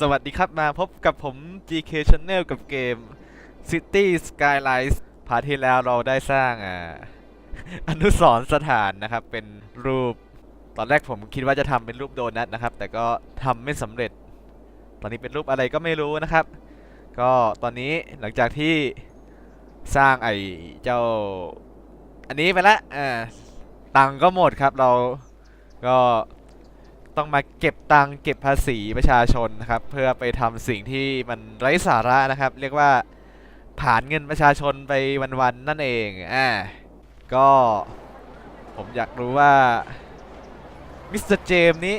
สวัสดีครับมาพบกับผม GK Channel กับเกม City Skylines พาที่แล้วเราได้สร้างอ่าอนุสรณ์สถานนะครับ เป็นรูปตอนแรกผมคิดว่าจะทำเป็นรูปโดนัทนะครับ แต่ก็ทำไม่สำเร็จ ตอนนี้เป็นรูปอะไรก็ไม่รู้นะครับ ก็ตอนนี้หลังจากที่สร้างไอ้เจ้า อันนี้ไปละอ่าตังก็หมดครับเราก็ ต้องมาเก็บตังค์เก็บภาษีประชาชนนะครับเพื่อไปทำสิ่งที่มันไร้สาระนะครับ เรียกว่าผ่านเงินประชาชนไปวันๆนั่นเองอ่าก็ผมอยากรู้ว่ามิสเตอร์เจมนี้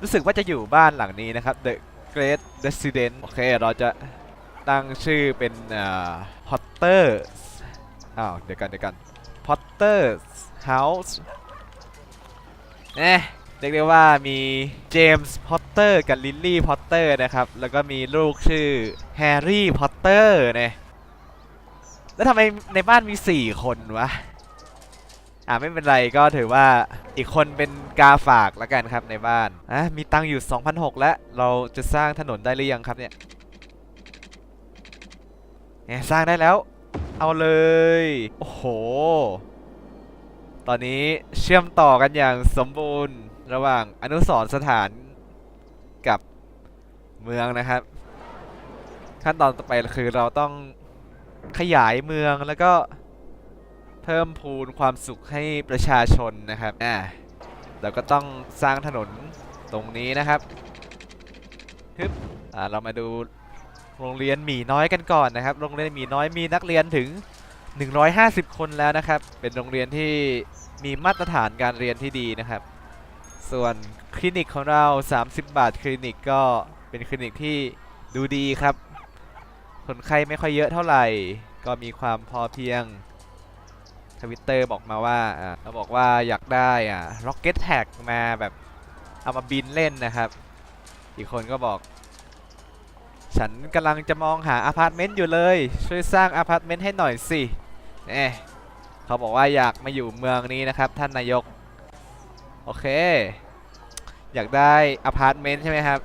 รู้สึกว่าจะอยู่บ้านหลังนี้นะครับ The Great Resident โอเค เราจะตั้งชื่อเป็นอ่า Potter อ้าวเดี๋ยวกันเดี๋ยวกัน Potter House เอ๊ะ เรียกได้ว่ามีเจมส์พอตเตอร์กับลิลลี่พอตเตอร์นะครับ แล้วก็มีลูกชื่อแฮร์รี่พอตเตอร์เนี่ยแล้วทำไมในบ้านมี 4 คนวะ อ่าไม่เป็นไรก็ถือว่าอีกคนเป็นกาฝากแล้วกันครับในบ้าน อะมีตังค์อยู่ 2,006แล้ว เราจะสร้างถนนได้หรือยังครับเนี่ยเนี่ยสร้างได้แล้ว เอาเลย โอ้โห ตอนนี้เชื่อมต่อกันอย่างสมบูรณ์ ระหว่างอนุสรสถานกับเมืองนะครับ ขั้นตอนต่อไปคือเราต้องขยายเมืองแล้วก็เพิ่มพูนความสุขให้ประชาชนนะครับอ่าเราก็ต้องสร้างถนนตรงนี้นะครับฮึบอ่าเรามาดูโรงเรียนหมีน้อยกันก่อนนะครับ โรงเรียนหมีน้อยมีนักเรียนถึง 150 คนแล้วนะครับ เป็นโรงเรียนที่มีมาตรฐานการเรียนที่ดีนะครับ ส่วนคลินิกของเรา 30 บาทคลินิกก็เป็นคลินิกที่ดูดีครับ คนไข้ไม่ค่อยเยอะเท่าไหร่ ก็มีความพอเพียงทวิตเตอร์บอกมาว่าเราบอกว่าอยากได้อะ Rocket Tag มาแบบเอามาบินเล่นนะครับ อีกคนก็บอก ฉันกำลังจะมองหาอพาร์ตเมนต์อยู่เลย ช่วยสร้างอพาร์ตเมนต์ให้หน่อยสิเอ๊เขาบอกว่าอยากมาอยู่เมืองนี้นะครับ ท่านนายก โอเค อยากได้อพาร์ตเมนต์ใช่ไหมครับ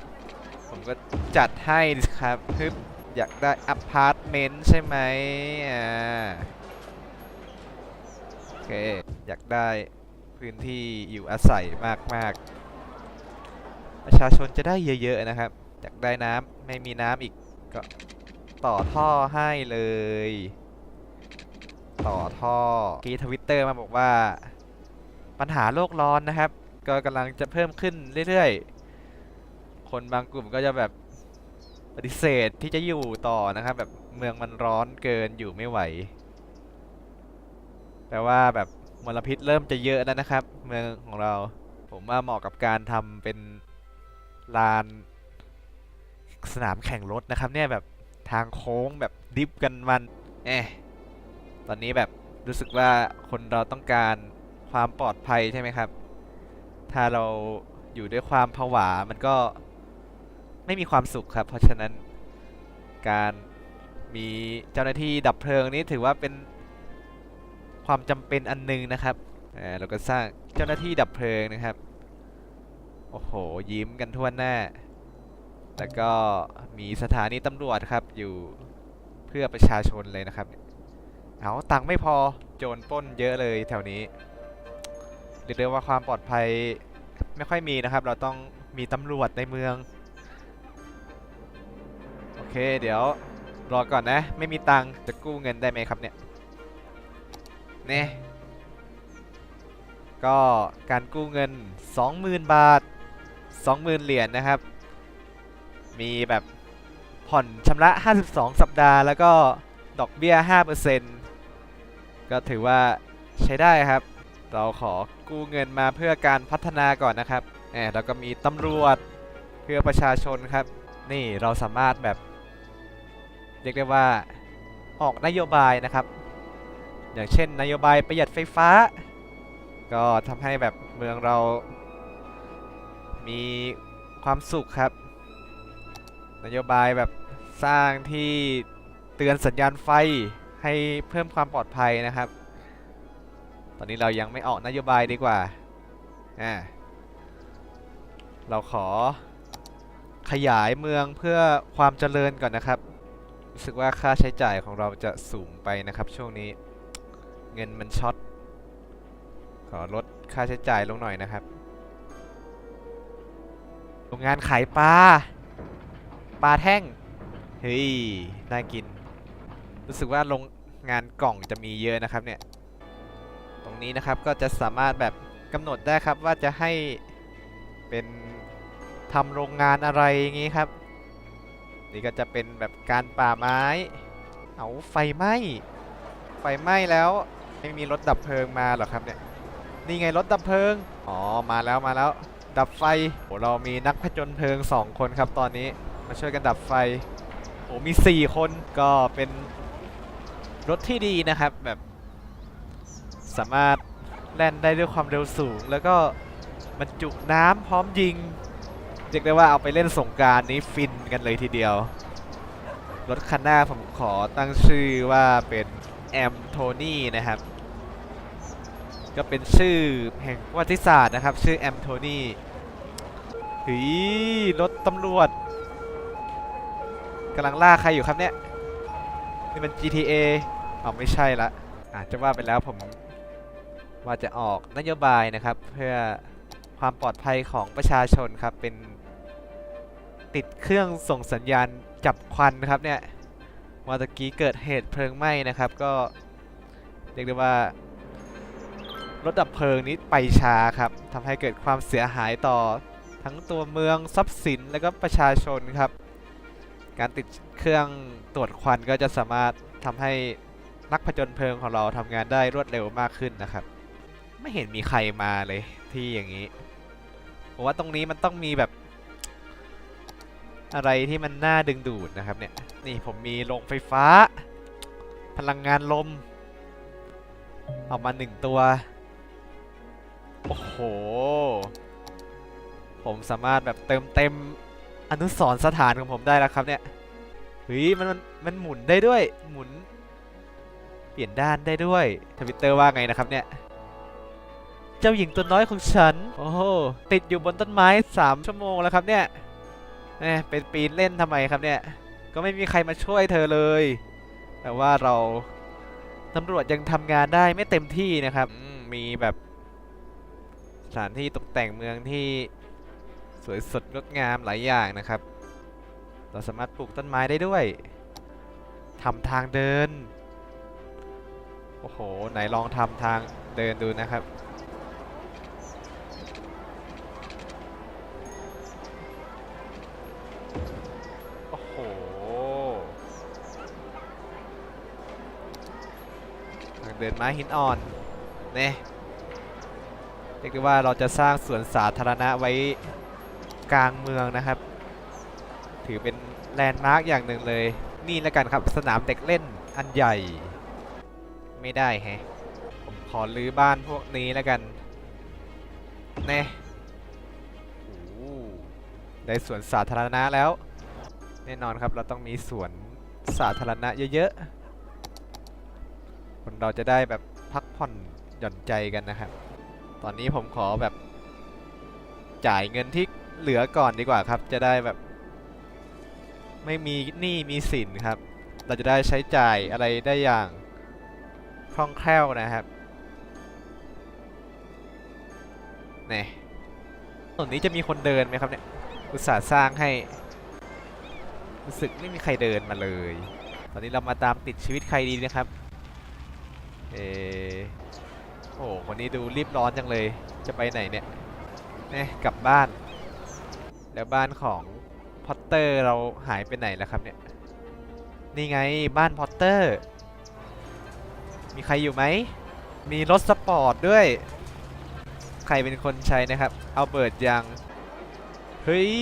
ผมก็จัดให้ครับฮึบอยากได้อพาร์ตเมนต์ใช่ไหมอ่าโอเค อยากได้พื้นที่อยู่อาศัยมากๆ ประชาชนจะได้เยอะๆนะครับ อยากได้น้ำไม่มีน้ำอีกก็ต่อท่อให้เลย ต่อท่อกีทวิตเตอร์มาบอกว่า ปัญหาโลกร้อนนะครับ ก็กำลังจะเพิ่มขึ้นเรื่อยๆ คนบางกลุ่มก็จะแบบปฏิเสธที่จะอยู่ต่อนะครับ แบบเมืองมันร้อนเกินอยู่ไม่ไหวแปลว่าแบบมลพิษเริ่มจะเยอะแล้วนะครับ เมืองของเรา ผมว่าเหมาะกับการทำเป็นลานสนามแข่งรถนะครับ เนี่ยแบบทางโค้งแบบดิฟกันมันเอะตอนนี้แบบรู้สึกว่าคนเราต้องการ ความปลอดภัยใช่ไหมครับ ถ้าเราอยู่ด้วยความผวา มันก็ไม่มีความสุขครับ เพราะฉะนั้นการมีเจ้าหน้าที่ดับเพลิงนี้ถือว่าเป็นความจำเป็นอันหนึงนะครับเราก็สร้างเจ้าหน้าที่ดับเพลิงนะครับ โอ้โห ยิ้มกันทั่วหน้า แล้วก็มีสถานีตำรวจครับ อยู่เพื่อประชาชนเลยนะครับ เอาตังค์ไม่พอโจรป้นเยอะเลยแถวนี้ เรียกได้ว่าความปลอดภัยไม่ค่อยมีนะครับ เราต้องมีตำรวจในเมือง โอเค เดี๋ยวรอก่อนนะ ไม่มีตังค์จะกู้เงินได้ไหมครับเนี่ยเนี่ยก็การกู้เงิน 20,000 บาท 20,000 เหรียญนะครับ มีแบบผ่อนชำระ 52 สัปดาห์ แล้วก็ดอกเบี้ย 5%ก็ถือว่าใช้ได้ครับ เราขอกู้เงินมาเพื่อการพัฒนาก่อนนะครับแหมแล้วก็มีตำรวจเพื่อประชาชนครับ นี่เราสามารถแบบเรียกได้ว่าออกนโยบายนะครับ อย่างเช่นนโยบายประหยัดไฟฟ้า ก็ทำให้แบบเมืองเรา มีความสุขครับ นโยบายแบบสร้างที่เตือนสัญญาณไฟให้เพิ่มความปลอดภัยนะครับ ตอนนี้เรายังไม่ออกนโยบายดีกว่า อ่า เราขอขยายเมืองเพื่อความเจริญก่อนนะครับ รู้สึกว่าค่าใช้จ่ายของเราจะสูงไปนะครับช่วงนี้ เงินมันช็อต ขอลดค่าใช้จ่ายลงหน่อยนะครับ โรงงานขายปลา ปลาแท่ง เฮ้ย น่ากิน รู้สึกว่าโรงงานกล่องจะมีเยอะนะครับเนี่ย ตรงนี้นะครับก็จะสามารถแบบกำหนดได้ครับว่าจะให้เป็นทำโรงงานอะไรอย่างงี้ครับ นี่ก็จะเป็นแบบการป่าไม้ เอาไฟไหม้ไฟไหม้แล้วไม่มีรถดับเพลิงมาหรอครับเนี่ยนี่ไงรถดับเพลิงอ๋อมาแล้วมาแล้ว ดับไฟโหเรามีนักผจญเพลิง 2 คนครับตอนนี้มาช่วยกันดับไฟโอ้มี 4 คนก็เป็นรถที่ดีนะครับแบบ สามารถแล่นได้ด้วยความเร็วสูง แล้วก็บรรจุน้ำพร้อมยิงเรียกได้ว่าเอาไปเล่นสงการนี้ฟินกันเลยทีเดียว รถคันหน้าผมขอตั้งชื่อว่าเป็นแอมโทนี่นะครับ ก็เป็นชื่อแห่งประวัติศาสตร์นะครับ ชื่อแอมโทนี่หืยรถตำรวจกำลังล่าใครอยู่ครับเนี่ย นี่มัน GTA อ๋อไม่ใช่ละอาจจะว่าไปแล้วผม ว่าจะออกนโยบายนะครับ เพื่อความปลอดภัยของประชาชนครับเป็นติดเครื่องส่งสัญญาณจับควันนะครับเนี่ยว่าตะกี้เกิดเหตุเพลิงไหม้นะครับ ก็เรียกได้ว่ารถดับเพลิงนี้ไปช้าครับทำให้เกิดความเสียหายต่อทั้งตัวเมืองทรัพย์สินและก็ประชาชนครับ การติดเครื่องตรวจควันก็จะสามารถทำให้นักผจญเพลิงของเราทำงานได้รวดเร็วมากขึ้นนะครับ ไม่เห็นมีใครมาเลยที่อย่างนี้ผมว่าตรงนี้มันต้องมีแบบ อะไรที่มันน่าดึงดูดนะครับเนี่ยนี่ผมมีโรงไฟฟ้า พลังงานลมเอามาหนึ่งตัว โอ้โห ผมสามารถแบบเติมเต็มอนุสรสถานของผมได้แล้วครับเนี่ยเฮ้ยมันมันมันหมุนได้ด้วยหมุน เปลี่ยนด้านได้ด้วยทวิตเตอร์ว่าไงนะครับเนี่ย จ้าหญิงตัวน้อยของฉัน โอ้โหติดอยู่บนต้นไม้ 3 ชั่วโมงแล้วครับเนี่ยเน่เป็นปีนเล่นทำไมครับเนี่ย ก็ไม่มีใครมาช่วยเธอเลย แต่ว่าเราตำรวจยังทำงานได้ไม่เต็มที่นะครับอืมมีแบบสถานที่ตกแต่งเมืองที่สวยสดงดงามหลายอย่างนะครับ เราสามารถปลูกต้นไม้ได้ด้วยทำทางเดิน โอ้โห ไหนลองทำทางเดินดูนะครับ โอ้โห ทาง เดินม้หินอ่อนเนี่ยเรียกได้ว่าเราจะสร้างสวนสาธารณะไว้กลางเมืองนะครับ ถือเป็นแลนด์มาร์กอย่างหนึ่งเลย นี่แล้วกันครับสนามเด็กเล่นอันใหญ่ ไม่ได้แฮะผมขอรื้อบ้านพวกนี้แล้วกันแน่ได้สวนสาธารณะแล้ว แน่นอนครับเราต้องมีสวนสาธารณะเยอะๆ คนเราจะได้แบบพักผ่อนหย่อนใจกันนะครับ ตอนนี้ผมขอแบบ จ่ายเงินที่เหลือก่อนดีกว่าครับ จะได้แบบ ไม่มีหนี้มีสินครับ เราจะได้ใช้จ่ายอะไรได้อย่างคล่องแคล่วนะครับนี่ตรงนี้จะมีคนเดินไหมครับเนี่ย อุตส่าห์สร้างให้ รู้สึกไม่มีใครเดินมาเลย ตอนนี้เรามาตามติดชีวิตใครดีนะครับ เอโอ้คนนี้ดูรีบร้อนจังเลย จะไปไหนเนี่ยเนี่ยกลับบ้าน แล้วบ้านของพอตเตอร์เราหายไปไหนแล้วครับเนี่ย นี่ไงบ้านพอตเตอร์ มีใครอยู่ไหม มีรถสปอร์ตด้วย ใครเป็นคนใช้นะครับ เอาเบิร์ดยัง เฮ้ย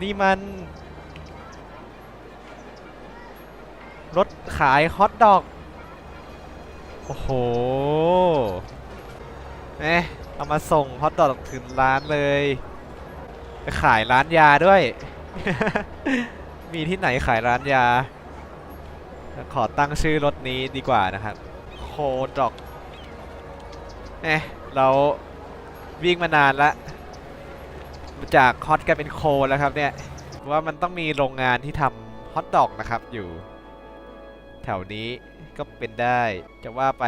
นี่มัน รถขายฮอทดอก โอ้โหเอ๊ะเอามาส่งฮอทดอกถึงร้านเลย ไปขายร้านยาด้วย มีที่ไหนขายร้านยา ขอตั้งชื่อรถนี้ดีกว่านะครับโคดอกเอ๊ะเราวิ่งมานานละจากฮอตกลายเป็นโคแล้วครับเนี่ยว่ามันต้องมีโรงงานที่ทำฮอทดอกนะครับอยู่ แถวนี้ก็เป็นได้ จะว่าไป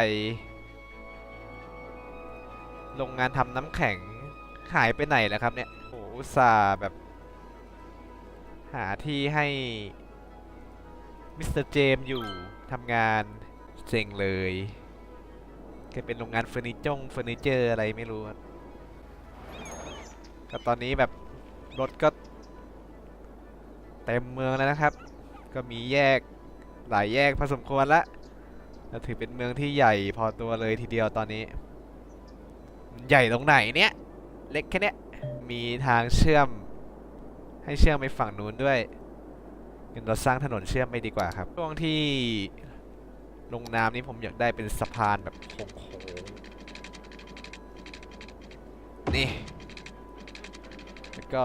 โรงงานทำน้ำแข็งหายไปไหนแล้วครับเนี่ยโอ้อุตส่าห์แบบ หาที่ให้มิสเตอร์เจมอยู่ทำงานเซ็งเลยแกเป็นโรงงานเฟอร์นิจงเฟอร์นิเจอร์อะไรไม่รู้ก็ตอนนี้แบบรถก็เต็มเมืองแล้วนะครับ ก็มีแยก หลายแยกพอสมควรละแล้วถือเป็นเมืองที่ใหญ่พอตัวเลยทีเดียวตอนนี้ ใหญ่ตรงไหนเนี่ยเล็กแค่เนี้ยมีทางเชื่อม ให้เชื่อมไปฝั่งนู้นด้วยงั้นเราสร้างถนนเชื่อมไปดีกว่าครับช่วงที่ลงน้ำนี้ผมอยากได้เป็นสะพานแบบโค้งๆนี่แล้วก็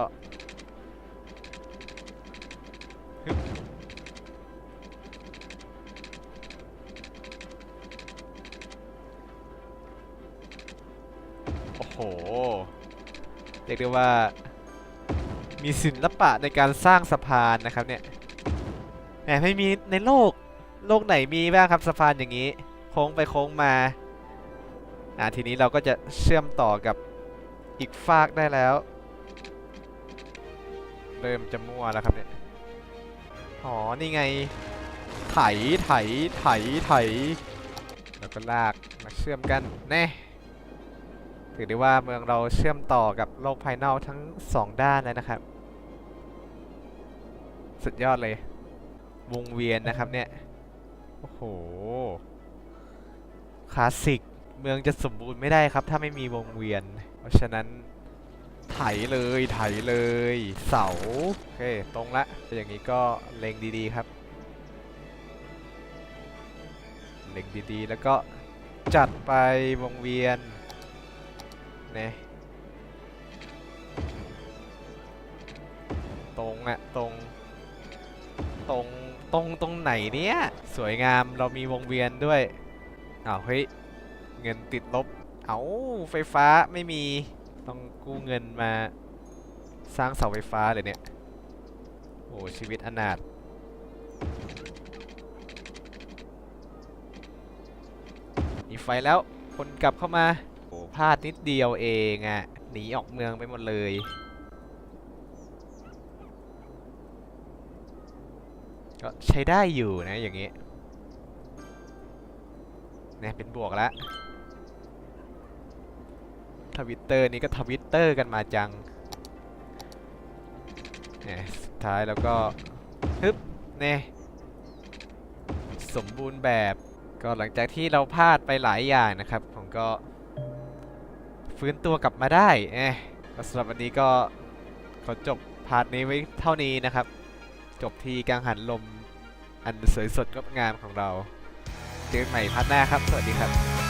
โอ้โห เรียกได้ว่า มีศิลปะในการสร้างสะพานนะครับเนี่ยแหมไม่มีในโลก โลกไหนมีบ้างครับสะพานอย่างนี้ โค้งไปโค้งมา อ่าทีนี้เราก็จะเชื่อมต่อกับอีกฟากได้แล้ว เริ่มจะมั่วแล้วครับเนี่ย อ๋อ นี่ไง ไถ ไถ ไถ ไถ แล้วก็ลากมาเชื่อมกัน แน่ ถือได้ว่าเมืองเราเชื่อมต่อกับโลกภายนอกทั้งสองด้านเลยนะครับ สุดยอดเลย วงเวียนนะครับเนี่ย โอ้โห คลาสสิก เมืองจะสมบูรณ์ไม่ได้ครับ ถ้าไม่มีวงเวียน เพราะฉะนั้นไถเลยไถเลย เสา โอเค ตรงละอย่างนี้ก็เล็งดีๆครับ เล็งดีๆ แล้วก็จัดไปวงเวียน นี่ยตรงอะตรง ตรงตรงตรงไหนเนี่ยสวยงามเรามีวงเวียนด้วยอ้าวเฮ้ยเงินติดลบ เอาไฟฟ้าไม่มีต้องกู้เงินมาสร้างเสาไฟฟ้าเลยเนี่ยโอ้ชีวิตอนาถมีไฟแล้วคนกลับเข้ามา พลาดนิดเดียวเองอะ่ะ หนีออกเมืองไปหมดเลย ก็ใช้ได้อยู่นะอย่างงี้เนี่ยเป็นบวกแล้วทวิตเตอร์นี่ก็ทวิตเตอร์กันมาจังเนี่ยสุดท้ายแล้วก็ฮึบเนี่ยสมบูรณ์แบบก็หลังจากที่เราพลาดไปหลายอย่างนะครับ ผมก็ ฟื้นตัวกลับมาได้เอ๊ะสำหรับวันนี้ก็ขอจบพาร์ทนี้ไว้เท่านี้นะครับ จบที่กังหันลมอันสวยสดงดงามของเรา เจอกันใหม่พาร์ทหน้าครับ สวัสดีครับ